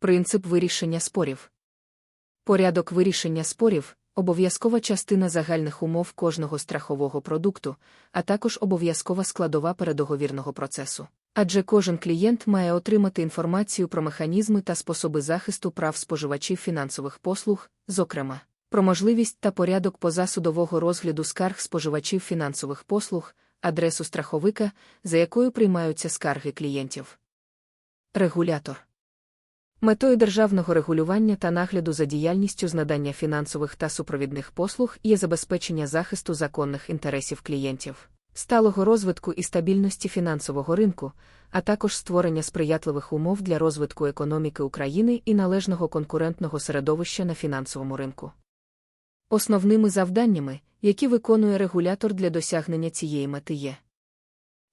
Принцип вирішення спорів. Порядок вирішення спорів обов'язкова частина загальних умов кожного страхового продукту, а також обов'язкова складова передоговірного процесу. Адже кожен клієнт має отримати інформацію про механізми та способи захисту прав споживачів фінансових послуг, зокрема, про можливість та порядок позасудового розгляду скарг споживачів фінансових послуг, адресу страховика, за якою приймаються скарги клієнтів. Регулятор Метою державного регулювання та нагляду за діяльністю з надання фінансових та супровідних послуг є забезпечення захисту законних інтересів клієнтів, сталого розвитку і стабільності фінансового ринку, а також створення сприятливих умов для розвитку економіки України і належного конкурентного середовища на фінансовому ринку. Основними завданнями, які виконує регулятор для досягнення цієї мети є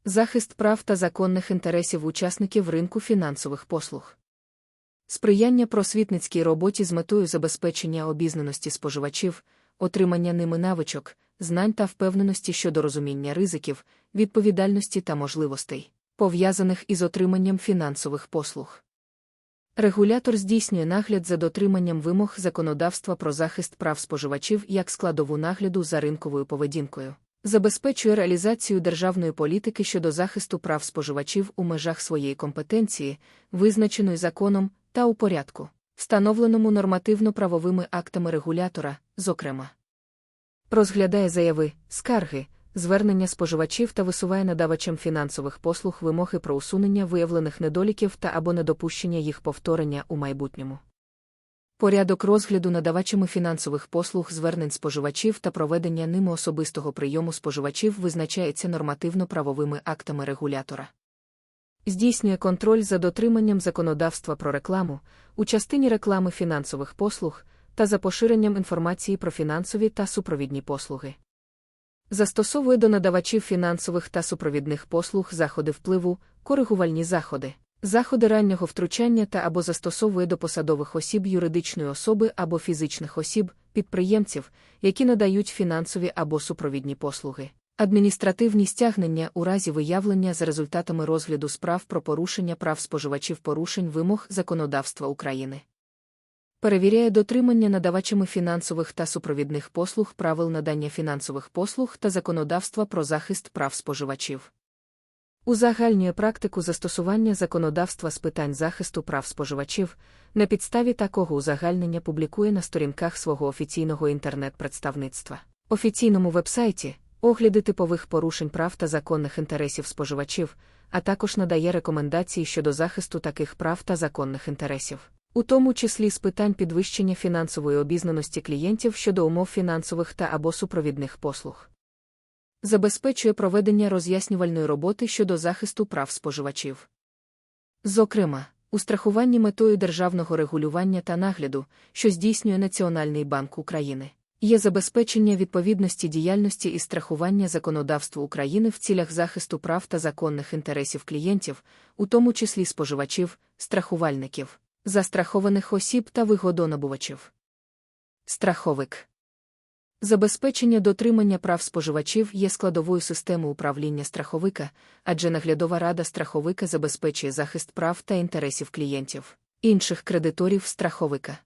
захист прав та законних інтересів учасників ринку фінансових послуг. Сприяння просвітницькій роботі з метою забезпечення обізнаності споживачів, отримання ними навичок, знань та впевненості щодо розуміння ризиків, відповідальності та можливостей, пов'язаних із отриманням фінансових послуг. Регулятор здійснює нагляд за дотриманням вимог законодавства про захист прав споживачів як складову нагляду за ринковою поведінкою, забезпечує реалізацію державної політики щодо захисту прав споживачів у межах своєї компетенції, визначеної законом та у порядку, встановленому нормативно-правовими актами регулятора, зокрема, розглядає заяви, скарги, звернення споживачів та висуває надавачам фінансових послуг вимоги про усунення виявлених недоліків та або недопущення їх повторення у майбутньому. Порядок розгляду надавачами фінансових послуг звернень споживачів та проведення ними особистого прийому споживачів визначається нормативно-правовими актами регулятора здійснює контроль за дотриманням законодавства про рекламу у частині реклами фінансових послуг та за поширенням інформації про фінансові та супровідні послуги. Застосовує до надавачів фінансових та супровідних послуг заходи впливу, коригувальні заходи, заходи раннього втручання та або застосовує до посадових осіб юридичної особи або фізичних осіб, підприємців, які надають фінансові або супровідні послуги. Адміністративні стягнення у разі виявлення за результатами розгляду справ про порушення прав споживачів порушень вимог законодавства України. Перевіряє дотримання надавачами фінансових та супровідних послуг правил надання фінансових послуг та законодавства про захист прав споживачів. Узагальнює практику застосування законодавства з питань захисту прав споживачів, на підставі такого узагальнення публікує на сторінках свого офіційного інтернет-представництва, офіційному вебсайті огляди типових порушень прав та законних інтересів споживачів, а також надає рекомендації щодо захисту таких прав та законних інтересів, у тому числі з питань підвищення фінансової обізнаності клієнтів щодо умов фінансових та або супровідних послуг. Забезпечує проведення роз'яснювальної роботи щодо захисту прав споживачів. Зокрема, у страхуванні метою державного регулювання та нагляду, що здійснює Національний банк України є забезпечення відповідності діяльності і страхування законодавству України в цілях захисту прав та законних інтересів клієнтів, у тому числі споживачів, страхувальників, застрахованих осіб та вигодонабувачів. Страховик Забезпечення дотримання прав споживачів є складовою системою управління страховика, адже наглядова рада страховика забезпечує захист прав та інтересів клієнтів, інших кредиторів страховика.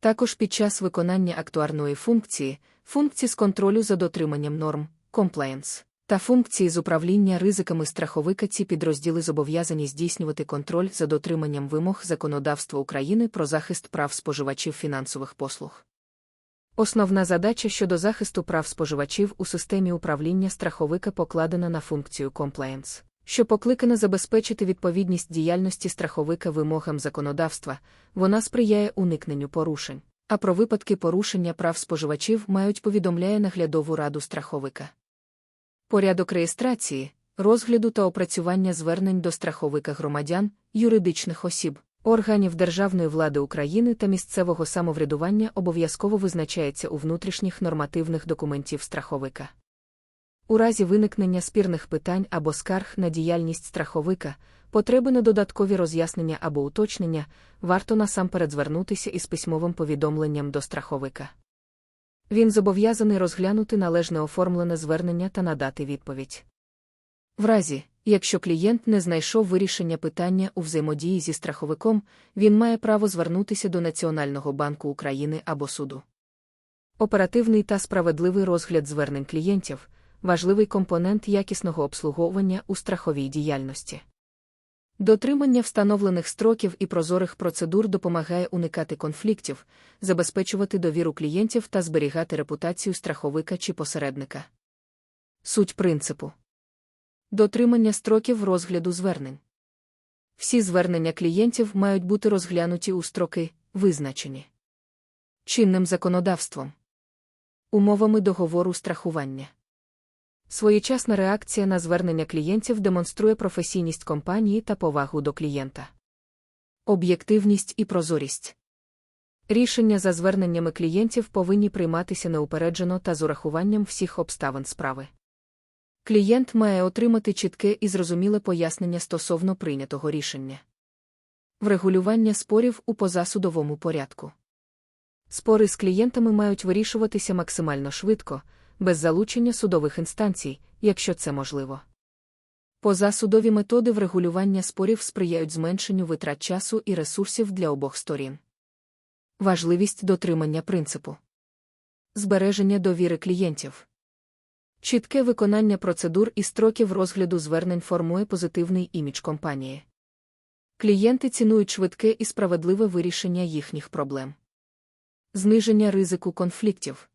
Також під час виконання актуарної функції, функції з контролю за дотриманням норм, комплаєнс, та функції з управління ризиками страховика ці підрозділи зобов'язані здійснювати контроль за дотриманням вимог законодавства України про захист прав споживачів фінансових послуг. Основна задача щодо захисту прав споживачів у системі управління страховика покладена на функцію комплаєнс що покликана забезпечити відповідність діяльності страховика вимогам законодавства, вона сприяє уникненню порушень. А про випадки порушення прав споживачів мають повідомляє наглядову раду страховика. Порядок реєстрації, розгляду та опрацювання звернень до страховика громадян, юридичних осіб, органів державної влади України та місцевого самоврядування обов'язково визначається у внутрішніх нормативних документів страховика. У разі виникнення спірних питань або скарг на діяльність страховика, потреби на додаткові роз'яснення або уточнення, варто насамперед звернутися із письмовим повідомленням до страховика. Він зобов'язаний розглянути належне оформлене звернення та надати відповідь. В разі, Якщо клієнт не знайшов вирішення питання у взаємодії зі страховиком, він має право звернутися до Національного банку України або суду. Оперативний та справедливий розгляд звернень клієнтів важливий компонент якісного обслуговування у страховій діяльності. Дотримання встановлених строків і прозорих процедур допомагає уникати конфліктів, забезпечувати довіру клієнтів та зберігати репутацію страховика чи посередника. Суть принципу дотримання строків розгляду звернень. Всі звернення клієнтів мають бути розглянуті у строки, визначені чинним законодавством, умовами договору страхування. Своєчасна реакція на звернення клієнтів демонструє професійність компанії та повагу до клієнта. Об'єктивність і прозорість. Рішення за зверненнями клієнтів повинні прийматися неупереджено та з урахуванням всіх обставин справи. Клієнт має отримати чітке і зрозуміле пояснення стосовно прийнятого рішення. Врегулювання спорів у позасудовому порядку. Спори з клієнтами мають вирішуватися максимально швидко без залучення судових інстанцій, якщо це можливо. Позасудові методи врегулювання спорів сприяють зменшенню витрат часу і ресурсів для обох сторін. Важливість дотримання принципу збереження довіри клієнтів. Чітке виконання процедур і строків розгляду звернень формує позитивний імідж компанії. Клієнти цінують швидке і справедливе вирішення їхніх проблем. Зниження ризику конфліктів.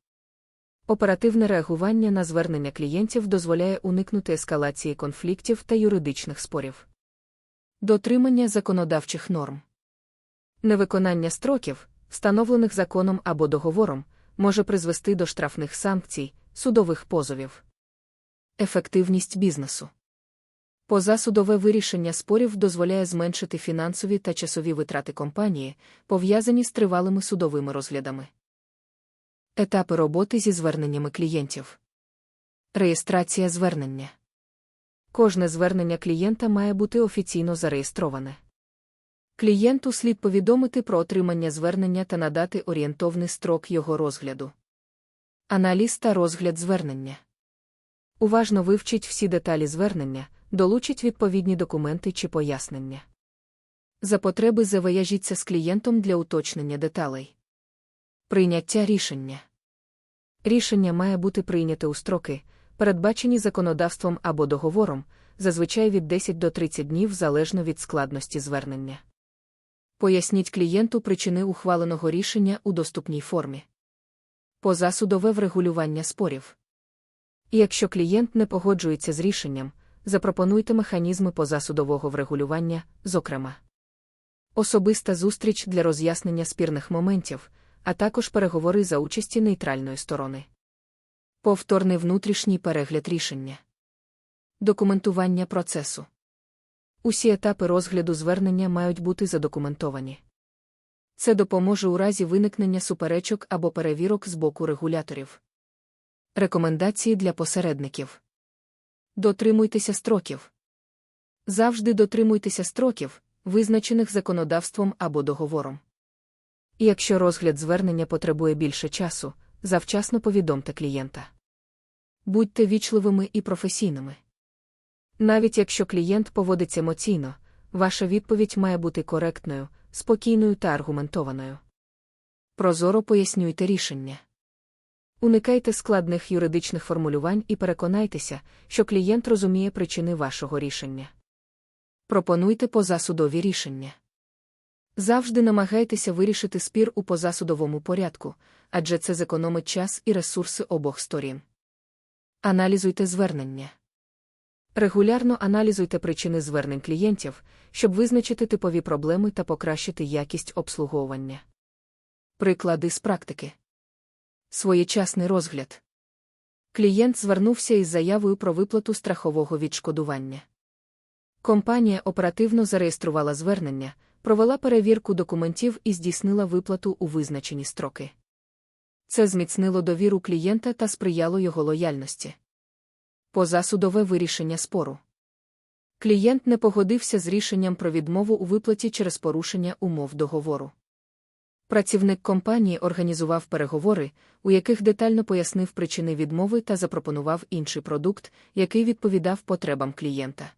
Оперативне реагування на звернення клієнтів дозволяє уникнути ескалації конфліктів та юридичних спорів. Дотримання законодавчих норм. Невиконання строків, встановлених законом або договором, може призвести до штрафних санкцій, судових позовів. Ефективність бізнесу. Позасудове вирішення спорів дозволяє зменшити фінансові та часові витрати компанії, пов'язані з тривалими судовими розглядами. Етапи роботи зі зверненнями клієнтів. Реєстрація звернення. Кожне звернення клієнта має бути офіційно зареєстроване. Клієнту слід повідомити про отримання звернення та надати орієнтовний строк його розгляду. Аналіз та розгляд звернення. Уважно вивчіть всі деталі звернення, долучіть відповідні документи чи пояснення. За потреби завияжіться з клієнтом для уточнення деталей. Прийняття рішення. Рішення має бути прийняте у строки, передбачені законодавством або договором, зазвичай від 10 до 30 днів залежно від складності звернення. Поясніть клієнту причини ухваленого рішення у доступній формі. Позасудове врегулювання спорів. Якщо клієнт не погоджується з рішенням, запропонуйте механізми позасудового врегулювання, зокрема, особиста зустріч для роз'яснення спірних моментів а також переговори за участі нейтральної сторони. Повторний внутрішній перегляд рішення. Документування процесу. Усі етапи розгляду звернення мають бути задокументовані. Це допоможе у разі виникнення суперечок або перевірок з боку регуляторів. Рекомендації для посередників. Дотримуйтеся строків. Завжди дотримуйтеся строків, визначених законодавством або договором. І якщо розгляд звернення потребує більше часу, завчасно повідомте клієнта. Будьте вічливими і професійними. Навіть якщо клієнт поводиться емоційно, ваша відповідь має бути коректною, спокійною та аргументованою. Прозоро пояснюйте рішення. Уникайте складних юридичних формулювань і переконайтеся, що клієнт розуміє причини вашого рішення. Пропонуйте позасудові рішення. Завжди намагайтеся вирішити спір у позасудовому порядку, адже це зекономить час і ресурси обох сторін. Аналізуйте звернення. Регулярно аналізуйте причини звернень клієнтів, щоб визначити типові проблеми та покращити якість обслуговування. Приклади з практики. Своєчасний розгляд. Клієнт звернувся із заявою про виплату страхового відшкодування. Компанія оперативно зареєструвала звернення провела перевірку документів і здійснила виплату у визначені строки. Це зміцнило довіру клієнта та сприяло його лояльності. Позасудове вирішення спору. Клієнт не погодився з рішенням про відмову у виплаті через порушення умов договору. Працівник компанії організував переговори, у яких детально пояснив причини відмови та запропонував інший продукт, який відповідав потребам клієнта.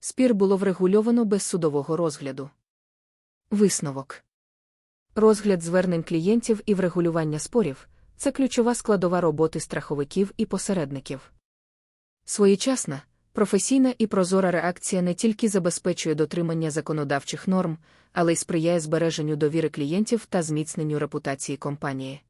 Спір було врегульовано без судового розгляду. Висновок Розгляд звернень клієнтів і врегулювання спорів це ключова складова роботи страховиків і посередників. Своєчасна, професійна і прозора реакція не тільки забезпечує дотримання законодавчих норм, але й сприяє збереженню довіри клієнтів та зміцненню репутації компанії.